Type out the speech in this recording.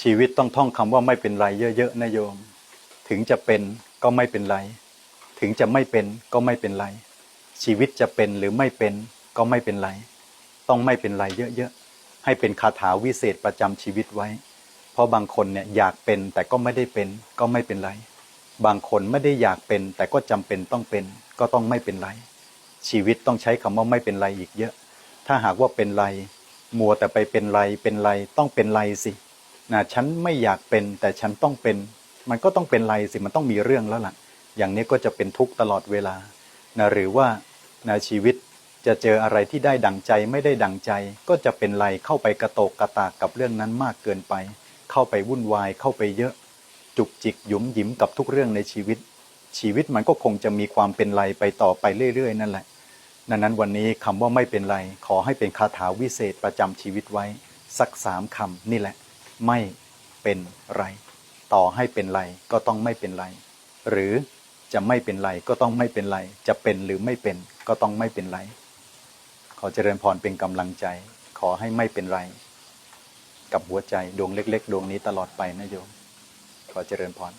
ชีวิตต้องท่องคำว่าไม่เป็นไรเยอะๆนะโยม ถึงจะเป็นก็ไม่เป็นไร ถึงจะไม่เป็นก็ไม่เป็นไร ชีวิตจะเป็นหรือไม่เป็นก็ไม่เป็นไร ต้องไม่เป็นไรเยอะๆ ให้เป็นคาถาวิเศษประจำชีวิตไว้ เพราะบางคนเนี่ยอยากเป็นแต่ก็ไม่ได้เป็นก็ไม่เป็นไร บางคนไม่ได้อยากเป็นแต่ก็จำเป็นต้องเป็นก็ต้องไม่เป็นไร ชีวิตต้องใช้คำว่าไม่เป็นไรอีกเยอะ ถ้าหากว่าเป็นไร มัวแต่ไปเป็นไรเป็นไรต้องเป็นไรสิ นะฉันไม่อยากเป็นแต่ฉันต้องเป็น มันก็ต้องเป็นไรสิมันต้องมีเรื่องแล้วล่ะ อย่างนี้ก็จะเป็นทุกข์ตลอดเวลานะหรือว่านะชีวิตจะเจออะไรที่ได้ดังใจไม่ได้ดังใจ ก็จะเป็นไรเข้าไปกระโตกกระตากกับเรื่องนั้นมากเกินไป เข้าไปวุ่นวายเข้าไปเยอะ จุกจิกหยุมหยิมกับทุกเรื่องในชีวิต ชีวิตมันก็คงจะมีความเป็นไรไปต่อไปเรื่อย ๆ นั่นแหละดังนั้นวันนี้คำว่าไม่เป็นไร ขอให้เป็นคาถาวิเศษประจำชีวิตไว้ สักสามคำนี่แหละ ไม่เป็นไร ต่อให้เป็นไรก็ต้องไม่เป็นไร หรือจะไม่เป็นไรก็ต้องไม่เป็นไร จะเป็นหรือไม่เป็นก็ต้องไม่เป็นไร ขอเจริญพรเป็นกำลังใจ ขอให้ไม่เป็นไร กับหัวใจดวงเล็ก ๆ ดวงนี้ตลอดไปนะโยม ขอเจริญพร